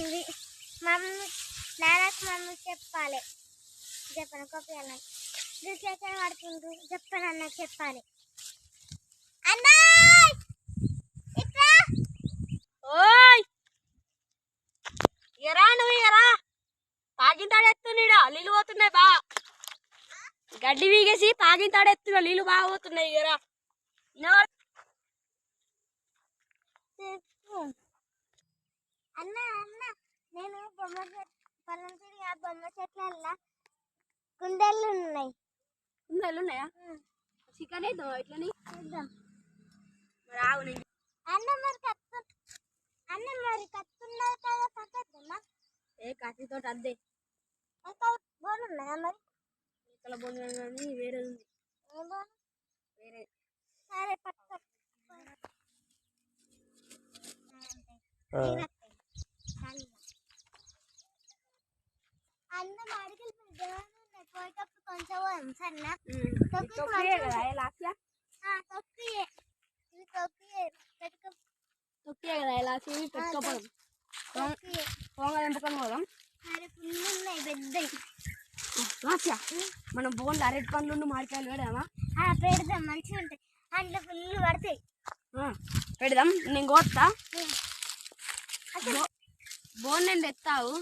ఇది మమ్మీ నాన్నకు మమ్మీ చెప్పాలి. చెప్పను కోపియాలి రిఫ్లెక్షన్ పడుతుండ్రు చెప్పను అన్నకు చెప్పాలి. అన్నా! ఇట్రా! ఓయ్! ఎరా నువ్వు ఎరా? నీళ్ళు పోతున్నాయి బా. గడ్డి వీగేసి పాకింతాడెత్తున్నా నీళ్ళు బాగా పోతున్నాయి ఎరా. అన్న అన్న నేను బొమ్మ తిరిగి ఆ బొమ్మ చెట్ల గుండెలు ఉన్నాయి. ఉన్నాయా? ఉన్నాయా చికెన్ వేద్దాం ఇట్లని? చూద్దాం. మరి ఆగు నేను అన్న మరి కత్తు అన్న మరి కత్తున్నది కదా పక్కద్దమ్మా ఏ కత్తితో అద్దే. బోన్ ఉన్నాయా మరి? ఇక్కడ బొంద కానీ వేరే ఉంది. ఏ బోన్? వేరే. సరే పక్క అన్న మాడికలు ఉన్నాయి పోయేటప్పుడు కొంచెం పోదాం సరేనా తొక్కి తొక్కియే కదా ఏ లాస్యా తొక్కి ఇది తొక్కి పెట్టుకో తొక్కియే కదా ఇలా చేసి పెట్టుకోపోదాం తొక్కి పోగా ఎంపుకొని పోదాం సరే ఫుల్ ఉన్నాయి పెద్దవి లాస్యా మనం బోన్లు అరటి పండ్లు మామిడికాయలు పెడదామా ఆ, పెడదాం మంచిగా ఉంటాయి అందులో ఫుల్ పడతాయి పెడదాం నేను కోస్తా బోన్ నేను తెస్తావు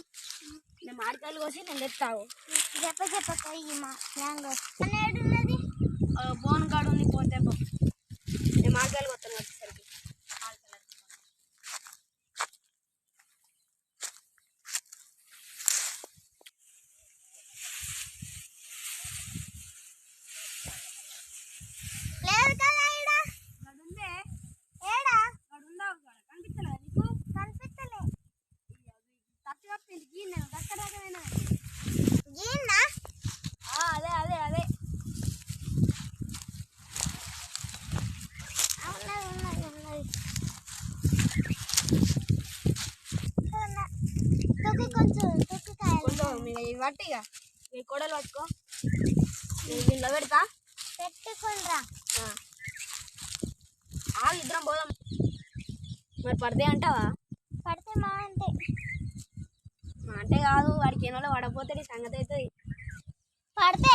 నేను మామిడికాయలు కోసి నేను తెస్తావు చెప్ప చెప్పక ఈ మా మ్యాంగో అనేది ఉన్నది బోన్ కాడు ఉంది పోతే పో నేను పట్టి ఇక కొడలు పట్టుకో. దీనిలో పెడతా. పెట్టుకుండ్రా. ఆగు ఇద్దరం పోదాం. మరి పడితే అంటావా? పడితే మా అంటే. మా అంటే కాదు వాడికి ఏనోలో పడపోతే నీ సంగతి అవుతుంది పడితే.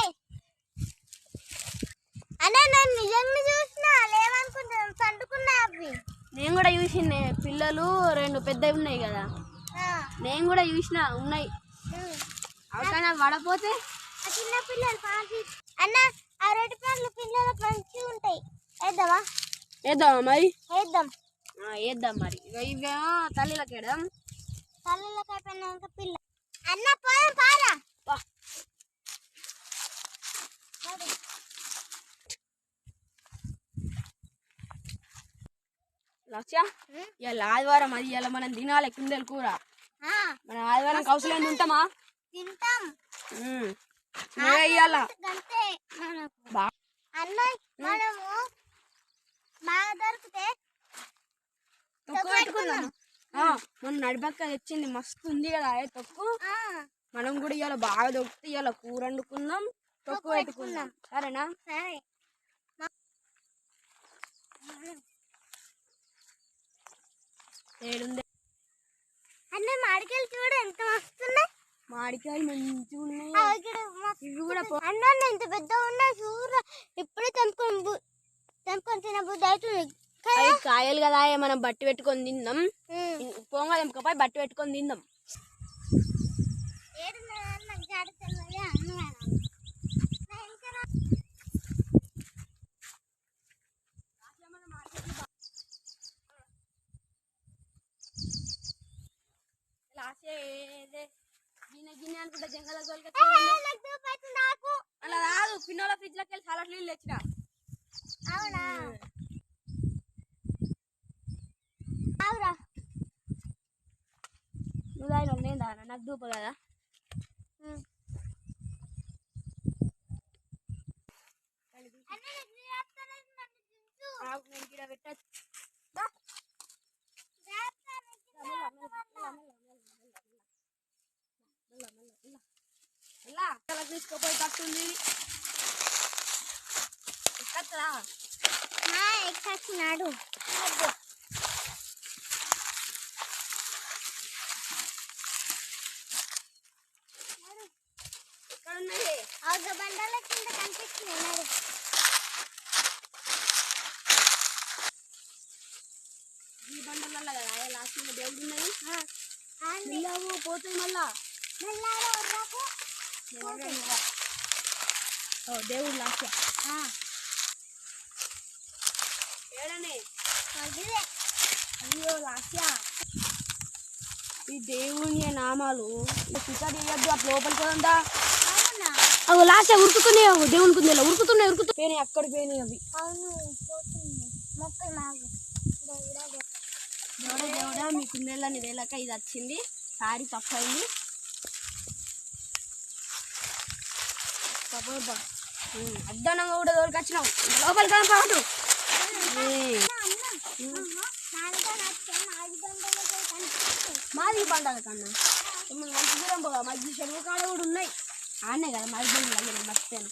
అనే నేను నిజంగా చూసిన లేవనుకుంటున్నాను పండుకున్నా అవి. నేను కూడా చూసిండే పిల్లలు రెండు పెద్దవి ఉన్నాయి కదా. నేను కూడా చూసిన ఉన్నాయి. అవకాశం పడపోతే ఆ చిన్న పిల్లలు అన్న ఆ రెడ్ పండ్లు పిల్లలు మంచిగా ఉంటాయి. వేద్దామా వేద్దామా మరి? వేద్దాం వేద్దాం మరి. ఇవేమో తల్లిలకి వేద్దాం తల్లిలోకి అయిపోయినాక పిల్ల అన్న పోదాం పారా. లక్ష్య. ఇవాళ ఆదివారం అది ఇవాళ మనం తినాలి కుందేలు కూర. మనం ఆదివారం కౌసలేని ఉంటామా? తింటాం. ఉమ్. నువ్వే ఇయ్యాల? అంతే మనకు బా అన్న మనము బాగా దొరికితే తొక్కు పెట్టుకుందాం. ఆ, మొన్న నడిపక్క తెచ్చింది. మస్తు ఉంది కదా తొక్కు? మనం కూడా ఇవాళ బాగా దొరికితే ఇవాళ కూర వండుకుందాం తొక్కు తొక్కు పెట్టుకుందాం. సరేనా? సరే. ఏడుంది అన్న మాడికాయలు చూడు ఎంత వస్తున్నాయి మామిడికాయలు మంచిగా ఉన్నాయి. ఇవి కూడా అన్న పెద్ద ఉన్నాయి చూడ. ఇప్పుడే తెంపుకొని తెంపుకొని అవుతుంది. కాయలు కదా మనం బట్టి పెట్టుకొని తిందాం. ఉమ్. పోంగా తెంపకపోయి బట్టి పెట్టుకొని తిందాం. గిన్నె అనుకుంటా జంగల నాకు అలా రాదు పిన్నోల ఫ్రిడ్జ్లోకి వెళ్ళి చాలా నీళ్ళు తెచ్చిన అవునా అవురా నువ్వు దాని నేను దానా నాకు దూప కదా ఉమ్. ला चला कि इसको पर काट ली कट रहा हाँ एक साथ नाडू और बंडल किंद कंटेक्ट नेनाडू ఈ బండల్లో కదా లాస్ట్ దేవుడు ఉన్నది మళ్ళీ పోతుంది మళ్ళా మళ్ళీ దేవుడు లాస్ట్ ఆ, ఏడనే అదిలే. అయ్యో లాస్యా ఈ దేవుని నామాలు పిసాది వేయద్దు అట్లా లోపలికి అవునా అవి లాస్యా ఉరుకుతున్నాయి అవి దేవునికి ఉంది ఉరుకుతున్నాయి ఉరుకుతున్నాయి పోయినాయి అక్కడ పోయినాయి అవి. దేవుడా దేవుడా మీ కుందేళ్ళని వేలక ఇది వచ్చింది సారీ తప్పైంది అడ్డానంగా కూడా దొరికొచ్చినావు లోపలికి కాదు మాది పండగ కన్నా. మంచి దూరం పోగా మధ్య చెరువు కాడ కూడా ఉన్నాయి. ఆనే కదా మాది మర్చిపోయాను.